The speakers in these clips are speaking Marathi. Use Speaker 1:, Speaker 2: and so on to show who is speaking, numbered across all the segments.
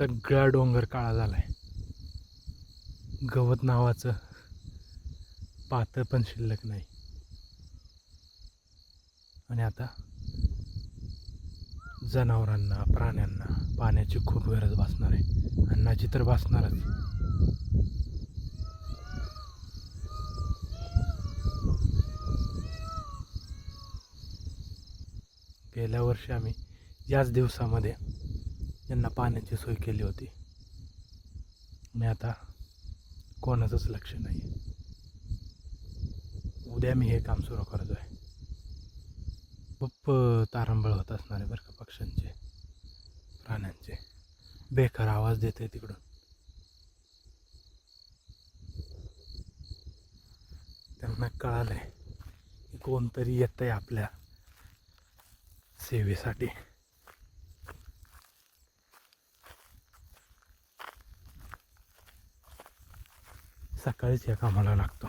Speaker 1: सगळा डोंगर काळा झाला आहे गवत नावाचं पातळ पण शिल्लक नाही. आणि आता जनावरांना प्राण्यांना पाण्याची खूप गरज भासणार आहे. अन्नाची तर भासणारच. गेल्या वर्षी आम्ही याच दिवसामध्ये ज्यांना पाण्याची सोय केली होती. आणि आता कोणाचंच लक्ष नाही. उद्या मी हे काम सुरू करतो आहे खूप तारंबळ होत असणारे बरं का पक्ष्यांचे प्राण्यांचे. बेकार आवाज देते तिकडून. त्यांना कळालंय की कोणतरी येत आहे आपल्या सेवेसाठी. सकाळीच या कामाला लागतो.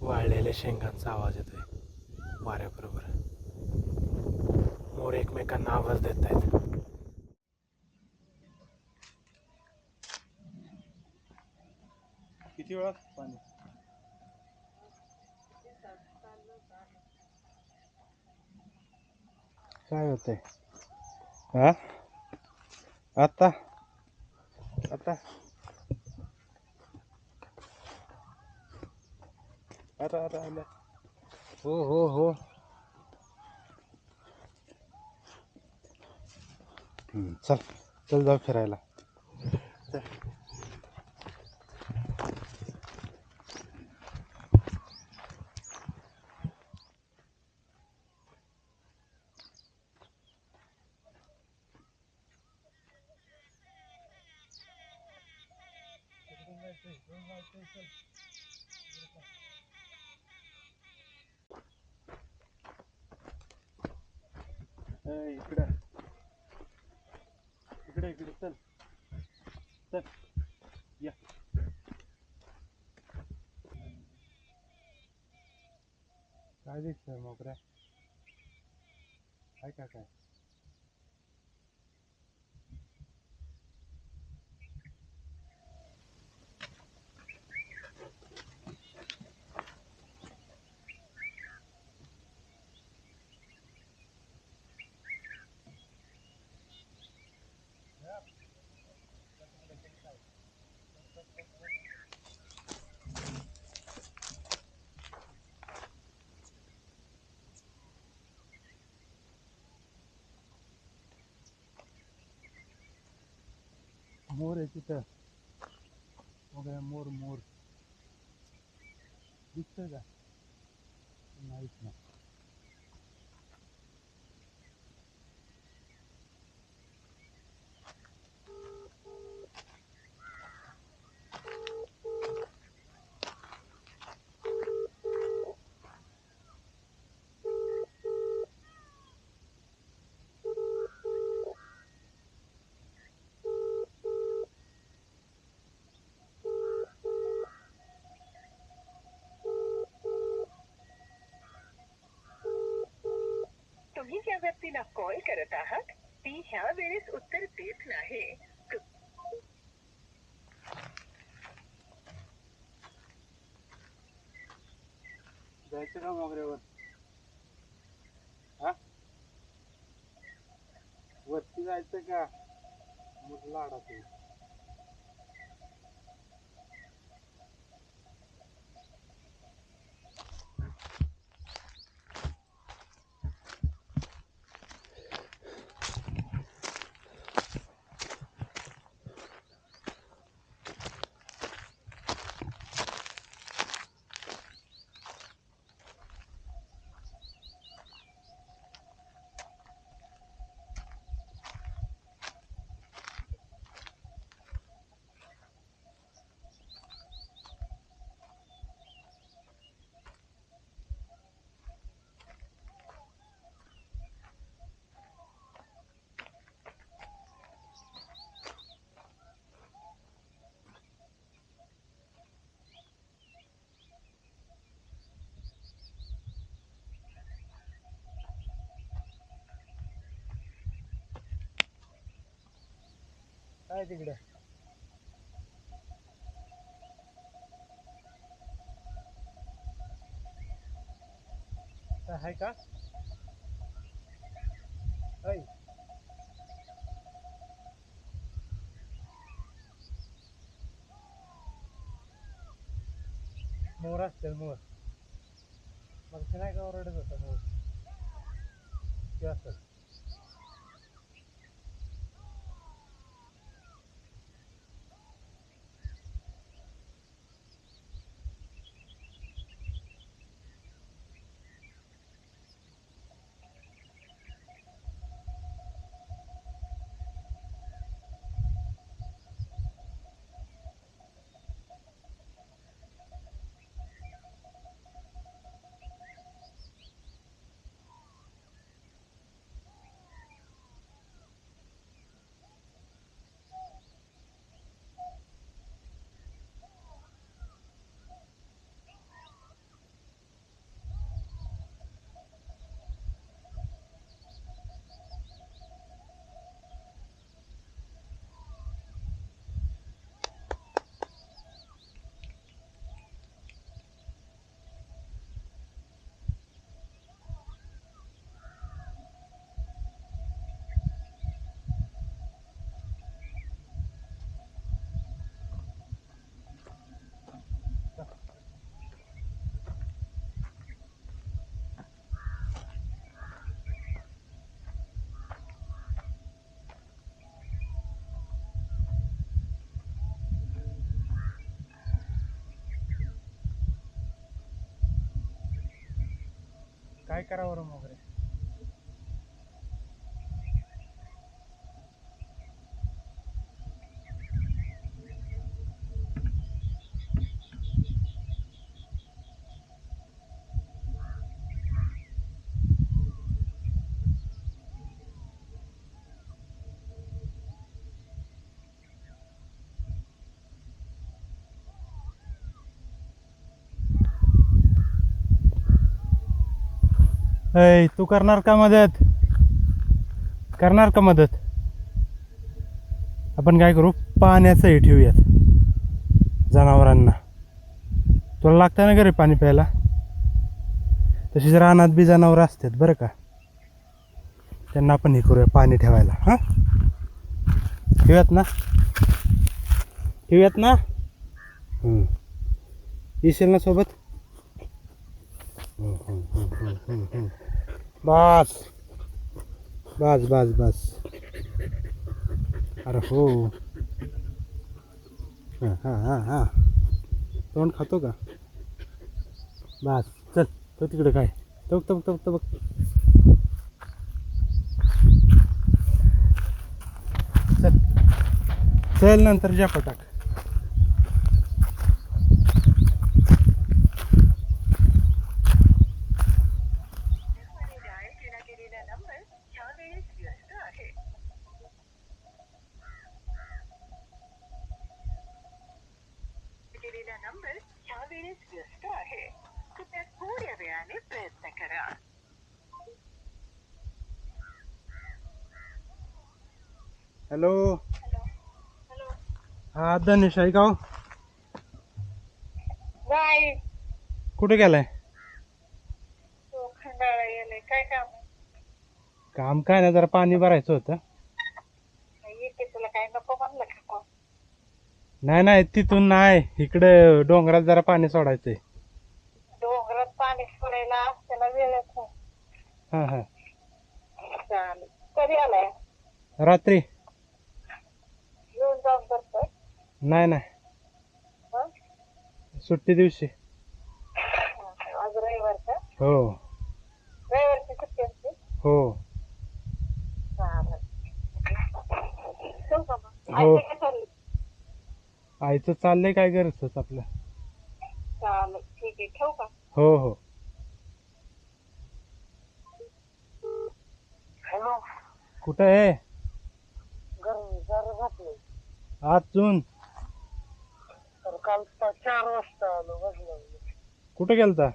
Speaker 1: वाळलेल्या शेंगांचा आवाज येतोय. वाऱ्याबरोबर. मोर एकमेकांना आवाज देत आहेत
Speaker 2: किती वेळा पाणी? काय होतंय? हा? आता? आता? आता आता आला हो हो हो. चल चल जाऊ फिरायला. इकडे. इकडे इकडे चल. चल. या. काय दिसतंय मोकऱ्या? काय काय काय? मोर आहे तिथं बघा मोर मोर दिसतंय का नाहीच ना
Speaker 3: तुम्ही ज्या व्यक्तीला कॉल करत आहात. ती ह्या वेळेस उत्तर देत नाही.
Speaker 2: जायचं का मोगऱ्यावर हा? वरती जायचं का? मग लाडात आहे तिकडे. काय आहे का? ऐ. मोर असतील मोर. मग नाही का ओरडत होता मोर? ते असत काय करावं बरं ऐ तू करणार का मदत? करणार का मदत? आपण काय करू? पाण्याचं हे ठेवूयात जनावरांना. तुला लागतं ना घरी पाणी प्यायला? तशीच रानात बी जनावरं असतात बरं का. त्यांना आपण हे करूया पाणी ठेवायला हां? ठेवूयात ना? ठेवूयात ना? येशील ना सोबत? बस. बस बस बस. अरे हो. हां हां हां तोंड खातो का? बस चल तो तिकडे काय? तो बघ, तो बघ, बघ, बघ. चल. चल नंतर जा पटाक धनेश आहे का हो?
Speaker 3: नाही.
Speaker 2: कुठे गेलाय?
Speaker 3: तो खंडाळा काय काम
Speaker 2: काम काय नाही जरा पाणी भरायचं होतं.
Speaker 3: येते तुला काय नको म्हणलं का कोण?
Speaker 2: नाही नाही तिथून नाही. इकडे डोंगरात जरा पाणी सोडायचंय.
Speaker 3: डोंगरात पाणी सोडायला त्याला वेळच नाही.
Speaker 2: हां हां.
Speaker 3: चालेल. कधी आलाय?
Speaker 2: रात्री.
Speaker 3: येऊन जाऊन करतोय.
Speaker 2: नाही नाही.
Speaker 3: हं?
Speaker 2: सुट्टी दिवशी.
Speaker 3: आज रविवारचा
Speaker 2: हो.
Speaker 3: रविवारची सुट्टी असते?
Speaker 2: हो.
Speaker 3: ठेवू का मग?
Speaker 2: हो.
Speaker 3: काय चालली
Speaker 2: आईचं चाललंय काय गरजच आपलं.
Speaker 3: चालेल. ठीक आहे. ठेवू का?
Speaker 2: हो हो.
Speaker 3: हॅलो.
Speaker 2: कुठं आहे?
Speaker 3: घरी जरा घातले
Speaker 2: आज
Speaker 3: चार वाजता आलो
Speaker 2: कुठं गेलता?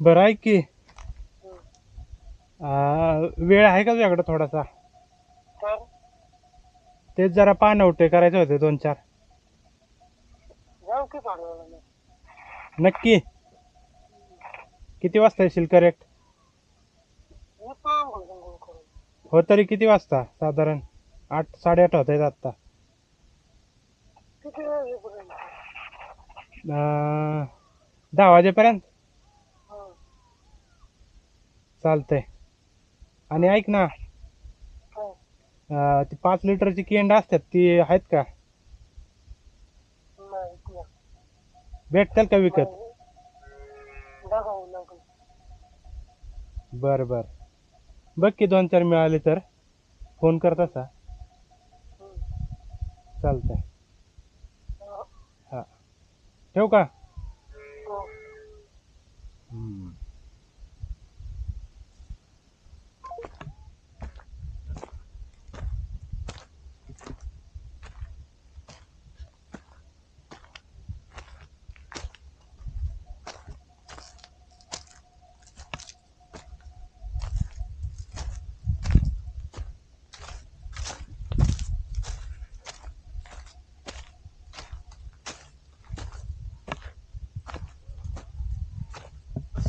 Speaker 2: बरं ऐक की. आ, वेळ आहे का तुझ्याकडे थोडासा?
Speaker 3: तर
Speaker 2: तेच जरा पाणवटे करायचे होते दोन चार.
Speaker 3: जाऊ की पाडवायला
Speaker 2: नक्की. किती वाजता येशील करेक्ट
Speaker 3: मी करून.
Speaker 2: हो तरी किती वाजता साधारण? आठ साडेआठ होत आहेत आत्ता.
Speaker 3: किती वेळ येईपर्यंत
Speaker 2: अं, दहा वाजेपर्यंत?
Speaker 3: हं.
Speaker 2: चालतंय. आणि ऐक ना
Speaker 3: काय?
Speaker 2: अं, ती पाच लिटरची केंड असतात ती आहेत का?
Speaker 3: नाही. तुला
Speaker 2: भेटतील का विकत?
Speaker 3: बघावं लागेल.
Speaker 2: बरं बरं. बघ की दोन चार मिळाले तर. फोन कर तसा
Speaker 3: हं.
Speaker 2: चालतंय
Speaker 3: हो.
Speaker 2: हां ठेवू का
Speaker 3: हो.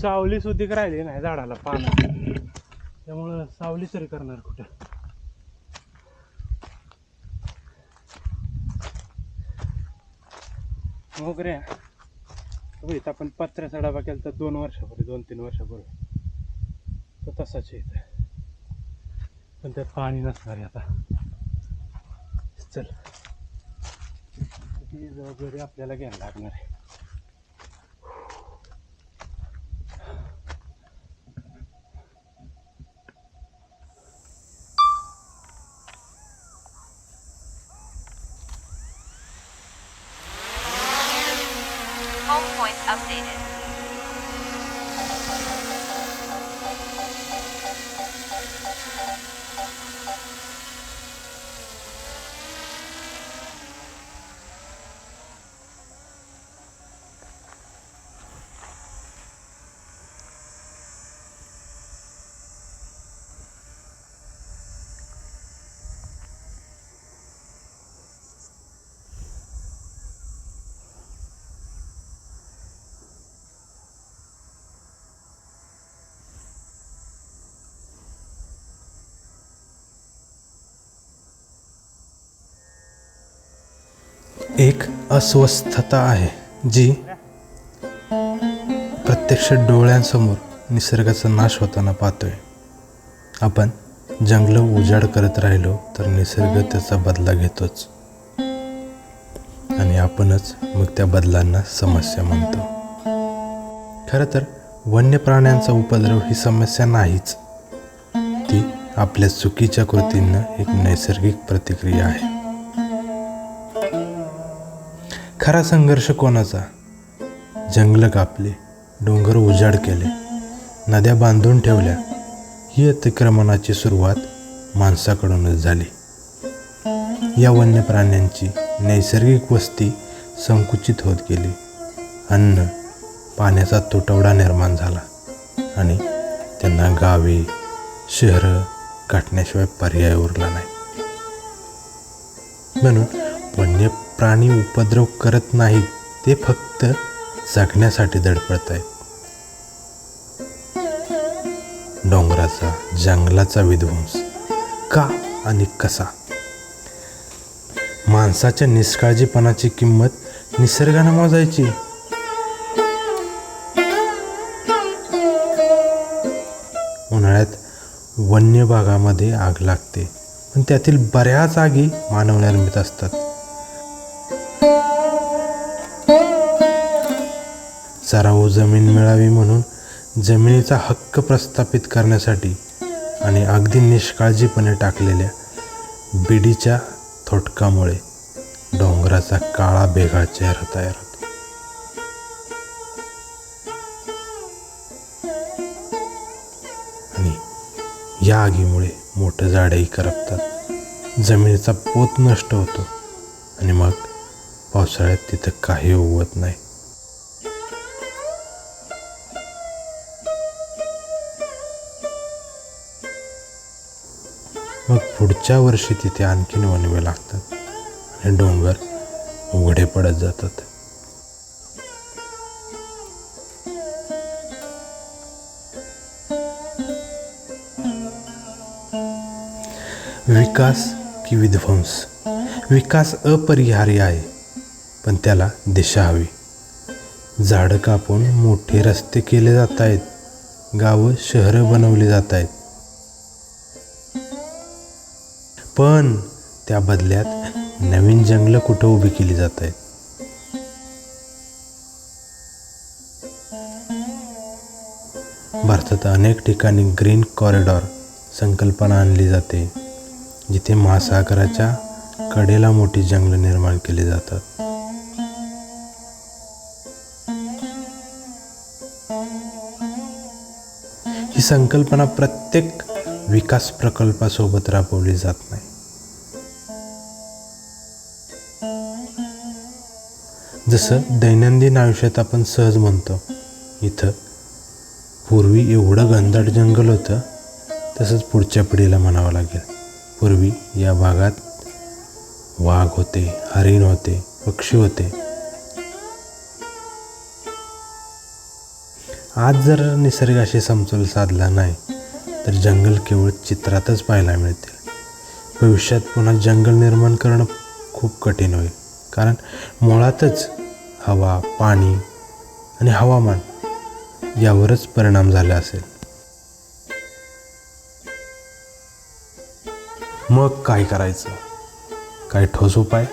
Speaker 2: सावली सुधीक राहिली नाही झाडाला पानं. त्यामुळं सावली तरी करणार कुठं? मोगऱ्या रे आपण पत्र्याचा डबा केला तर दोन वर्षापूर्वी दोन तीन वर्षापूर्वी. तो तसाच आहे इथं. पण त्यात पाणी नसणार आहे आता. चल. ती जबाबदारी आपल्याला घ्यायला लागणार आहे.
Speaker 1: एक अस्वस्थता आहे जी प्रत्यक्ष डोळ्यांसमोर निसर्गाचा नाश होताना पाहतोय. आपण जंगलं उजाड करत राहिलो तर निसर्ग त्याचा बदला घेतोच. आणि आपणच मग त्या बदलांना समस्या म्हणतो. खरं तर वन्य प्राण्यांचा उपद्रव ही समस्या नाहीच. ती आपल्या चुकीच्या कृतींना एक नैसर्गिक प्रतिक्रिया आहे. खरा संघर्ष कोणाचा? जंगलं कापली डोंगर उजाड केले नद्या बांधून ठेवल्या ही अतिक्रमणाची सुरुवात माणसाकडूनच झाली. या वन्य प्राण्यांची नैसर्गिक वस्ती संकुचित होत गेली. अन्न पाण्याचा तुटवडा निर्माण झाला आणि त्यांना गावे शहरं गाठण्याशिवाय पर्याय उरला नाही. म्हणून वन्य प्राणी उपद्रव करत नाहीत ते फक्त जगण्यासाठी धडपडत आहेत. डोंगराचा जंगलाचा विध्वंस. का आणि कसा? माणसाच्या निष्काळजीपणाची किंमत निसर्गानं मोजायची. उन्हाळ्यात वन्य भागामध्ये आग लागते पण त्यातील बऱ्याच आगी मानवनिर्मित असतात. चराऊ जमीन मिळावी म्हणून जमिनीचा हक्क प्रस्थापित करण्यासाठी आणि अगदी निष्काळजीपणे टाकलेल्या बिडीच्या थोटकामुळे डोंगराचा काळा बेगाळ चेहरा तयार होतो. आणि या आगीमुळे मोठं झाडंही करपतात. जमिनीचा पोत नष्ट होतो आणि मग पावसाळ्यात तिथं काही उगवत नाही. मग पुढच्या वर्षी तिथे आणखीन वणवे लागतात. आणि डोंगर उघडे पडत जातात. विकास की विध्वंस. विकास अपरिहार्य आहे पण त्याला दिशा हवी. झाडं कापून मोठे रस्ते केले जात आहेत गावं शहरं बनवली जात आहेत पण त्या बदल्यात नवीन जंगलं कुठं उभी केली जात आहेत? भारतात अनेक ठिकाणी ग्रीन कॉरिडॉर संकल्पना आणली जाते जिथे महासागराच्या कडेला मोठी जंगलं निर्माण केली जातात. ही संकल्पना प्रत्येक विकास प्रकल्पासोबत राबवली जात नाही. जसं दैनंदिन आयुष्यात आपण सहज म्हणतो इथं पूर्वी एवढं घनदाट जंगल होतं तसंच पुढच्या पिढीला म्हणावं लागेल पूर्वी या भागात वाघ होते हरिण होते पक्षी होते. आज जर निसर्गाशी समतोल साधला नाही तर जंगल केवळ चित्रातच पाहायला मिळतील. भविष्यात पुन्हा जंगल निर्माण करणं खूप कठीण होईल कारण मुळातच हवा पाणी आणि हवामान यावरच परिणाम झाला असेल. मग काय करायचं? काय ठोस उपाय?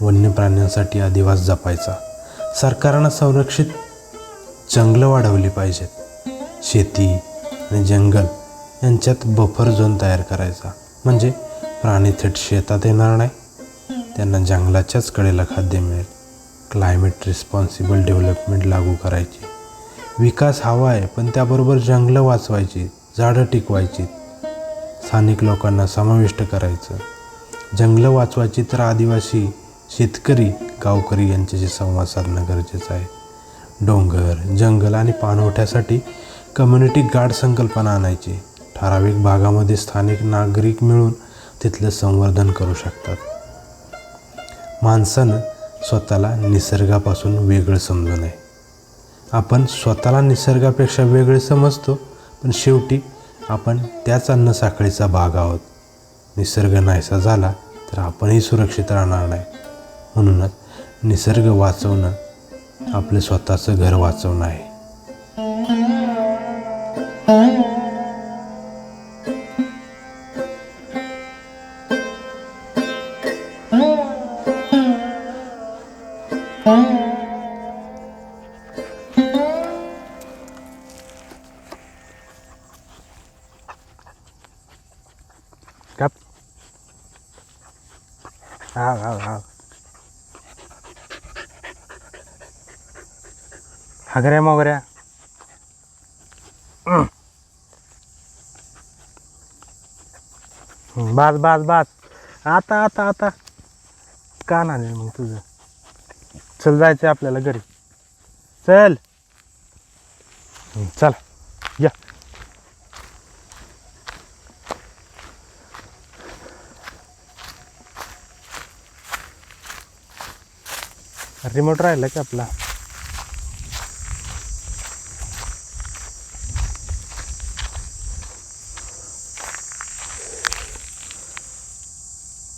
Speaker 1: वन्य प्राण्यांसाठी अधिवास जपायचा. सरकारनं संरक्षित जंगलं वाढवली पाहिजेत. शेती आणि जंगल यांच्यात बफर झोन तयार करायचा. म्हणजे प्राणी थेट शेतात येणार नाही त्यांना जंगलाच्याच कडेला खाद्य मिळेल. क्लायमेट रिस्पॉन्सिबल डेव्हलपमेंट लागू करायची. विकास हवा आहे पण त्याबरोबर जंगलं वाचवायची झाडं टिकवायची. स्थानिक लोकांना समाविष्ट करायचं. जंगलं वाचवायची तर आदिवासी शेतकरी गावकरी यांच्याशी संवाद साधणं गरजेचं आहे. डोंगर जंगल आणि पाणवठ्यासाठी कम्युनिटी गार्ड संकल्पना आणायची. ठराविक भागामध्ये स्थानिक नागरिक मिळून तिथलं संवर्धन करू शकतात. माणसानं स्वतःला निसर्गापासून वेगळं समजू नये. आपण स्वतःला निसर्गापेक्षा वेगळे समजतो पण शेवटी आपण त्याच अन्नसाखळीचा भाग आहोत. निसर्ग नाहीसा झाला तर आपणही सुरक्षित राहणार नाही. म्हणूनच निसर्ग वाचवणं आपलं स्वतःचं घर वाचवणं आहे.
Speaker 2: घागऱ्या मोगऱ्या हं, बास बास बास. आता आता आता. का नाही मग तुझं. चल जायचं आपल्याला घरी. चल. चला चल. या. रिमोट राहिला की आपला?